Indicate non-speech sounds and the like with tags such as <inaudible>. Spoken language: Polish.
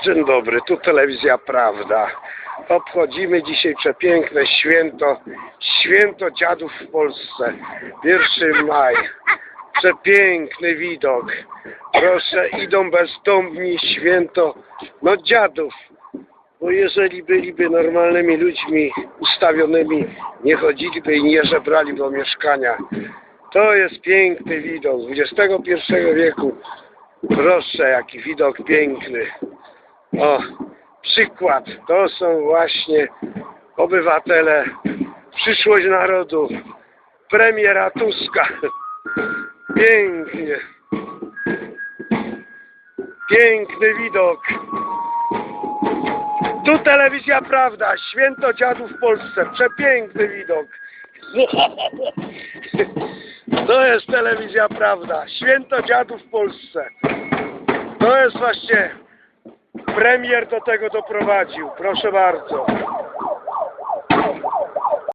Dzień dobry, tu telewizja Prawda. Obchodzimy dzisiaj przepiękne święto, święto dziadów w Polsce. 1 maj. Przepiękny widok. Proszę, idą bezdomni, święto, no dziadów. Bo jeżeli byliby normalnymi ludźmi ustawionymi, nie chodziliby i nie żebrali do mieszkania. To jest piękny widok XXI wieku. Proszę, jaki widok piękny. O, przykład. To są właśnie obywatele, przyszłość narodu, premiera Tuska. Pięknie. Piękny widok. Tu telewizja Prawda, święto dziadów w Polsce. Przepiękny widok. <laughs> To jest telewizja Prawda, święto dziadów w Polsce. To jest właśnie premier do tego doprowadził. Proszę bardzo.